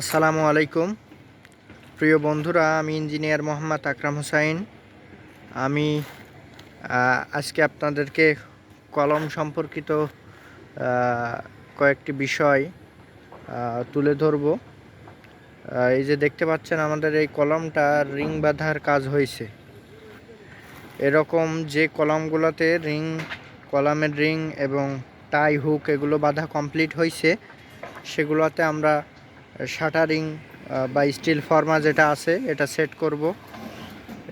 আসসালামু আলাইকুম। প্রিয় বন্ধুরা, আমি ইঞ্জিনিয়ার মোহাম্মদ আকরাম হোসাইন। আমি আজকে আপনাদেরকে কলম সম্পর্কিত কয়েকটি বিষয় তুলে ধরব। এই যে দেখতে পাচ্ছেন আমাদের এই কলমটা রিং বাঁধার কাজ হয়েছে। এরকম যে কলমগুলোতে রিং, কলামের রিং এবং টাই, হুক এগুলো বাঁধা কমপ্লিট হয়েছে, সেগুলোতে আমরা শাটারিং বা স্টিল ফর্মা যেটা আছে, এটা সেট করব।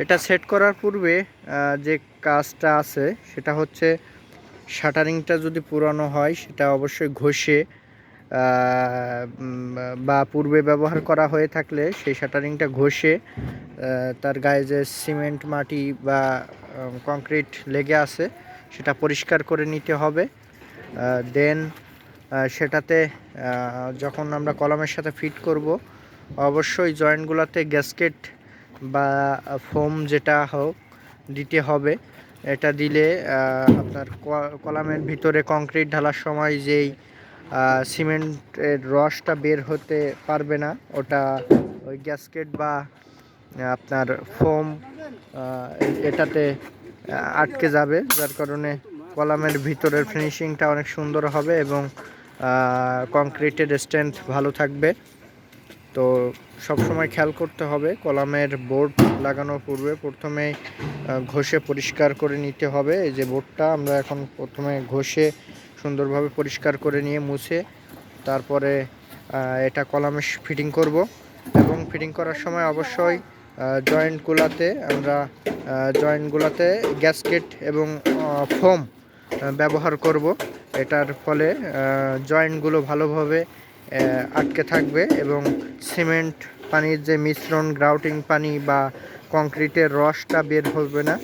এটা সেট করার পূর্বে যে কাজটা আছে, সেটা হচ্ছে শাটারিংটা যদি পুরানো হয়, সেটা অবশ্যই ঘষে বা পূর্বে ব্যবহার করা হয়ে থাকলে সেই শাটারিংটা ঘষে তার গায়ে যে সিমেন্ট, মাটি বা কংক্রিট লেগে আছে, সেটা পরিষ্কার করে নিতে হবে। দেন সেটাতে যখন আমরা কলমের সাথে ফিট করব, অবশ্যই জয়েন্টগুলোতে গ্যাসকেট বা ফোম যেটা হোক দিতে হবে। এটা দিলে আপনার কলামের ভিতরে কংক্রিট ঢালার সময় যেই সিমেন্টের রসটা বের হতে পারবে না, ওটা ওই গ্যাসকেট বা আপনার ফোম এটাতে আটকে যাবে। যার কারণে কলামের ভিতরের ফিনিশিংটা অনেক সুন্দর হবে এবং কংক্রিটের স্ট্রেংথ ভালো থাকবে। তো সবসময় খেয়াল করতে হবে, কলামের বোর্ড লাগানোর পূর্বে প্রথমে ঘষে পরিষ্কার করে নিতে হবে। এই যে বোর্ডটা আমরা এখন প্রথমে ঘষে সুন্দরভাবে পরিষ্কার করে নিয়ে মুছে তারপরে এটা কলামে ফিটিং করব এবং ফিটিং করার সময় অবশ্যই জয়েন্টগুলোতে আমরা জয়েন্টগুলোতে গ্যাসকেট এবং ফোম ব্যবহার করব। এটার ফলে জয়েন্টগুলো ভালোভাবে আটকে থাকবে এবং সিমেন্ট পানির যে মিশ্রণ, গ্রাউটিং পানি বা কংক্রিটের রসটা বের হবে না।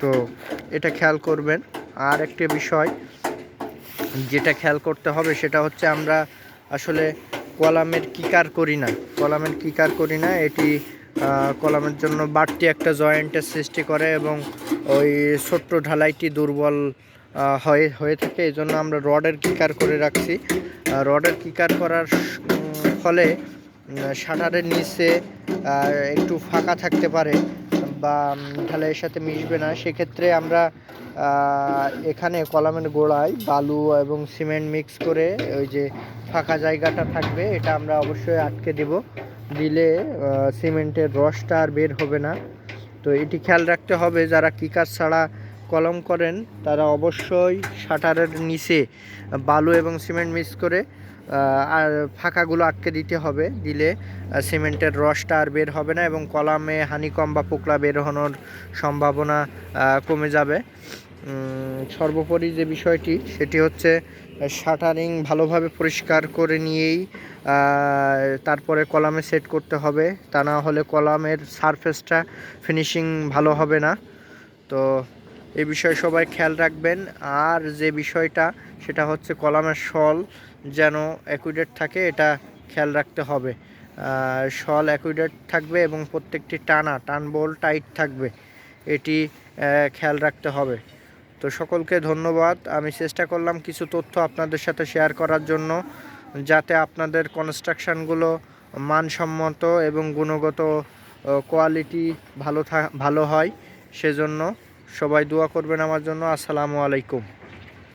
তো এটা খেয়াল করবেন। আর একটি বিষয় যেটা খেয়াল করতে হবে, সেটা হচ্ছে আমরা আসলে কলামের কিকার করি না। কলামের কিকার করি না, এটি কলামের জন্য বাড়তি একটা জয়েন্টের সৃষ্টি করে এবং ওই ছোট্ট ঢালাইটি দুর্বল হয়ে হয়ে থাকে। এই জন্য আমরা রডের কিকার করে রাখছি। রডের কিকার করার ফলে শাটারের নিচে একটু ফাঁকা থাকতে পারে বা ঢালাইয়ের সাথে মিশবে না। সেক্ষেত্রে আমরা এখানে কলামের গোড়ায় বালু এবং সিমেন্ট মিক্স করে ওই যে ফাঁকা জায়গাটা থাকবে, এটা আমরা অবশ্যই আটকে দেব। দিলে সিমেন্টের রসটা আর বের হবে না। তো এটি খেয়াল রাখতে হবে, যারা কিকার ছাড়া কলম করেন, তারা অবশ্যই শাটারের নিচে বালু এবং সিমেন্ট মিক্স করে আর ফাঁকাগুলো আটকে দিতে হবে, দিলে সিমেন্টের রসটা আর বের হবে না এবং কলামে হানিকম বা পোকলা বের হওয়ার সম্ভাবনা কমে যাবে। সর্বোপরি যে বিষয়টি, সেটি হচ্ছে শাটারিং ভালোভাবে পরিষ্কার করে নিয়েই তারপরে কলামে সেট করতে হবে, তা না হলে কলামের সারফেসটা ফিনিশিং ভালো হবে না। তো এই বিষয়ে সবাই খেয়াল রাখবেন। আর যে বিষয়টা, সেটা হচ্ছে কলামের শল যেন অ্যাকুইডেট থাকে, এটা খেয়াল রাখতে হবে। শল অ্যাকুইডেট থাকবে এবং প্রত্যেকটি টানা, টান বল টাইট থাকবে, এটি খেয়াল রাখতে হবে। তো সকলকে ধন্যবাদ। আমি চেষ্টা করলাম কিছু তথ্য আপনাদের সাথে শেয়ার করার জন্য, যাতে আপনাদের কনস্ট্রাকশনগুলো মানসম্মত এবং গুণগত কোয়ালিটি ভালো ভালো হয়, সেজন্য সবাই দোয়া করবেন আমার জন্য। আসসালামু আলাইকুম।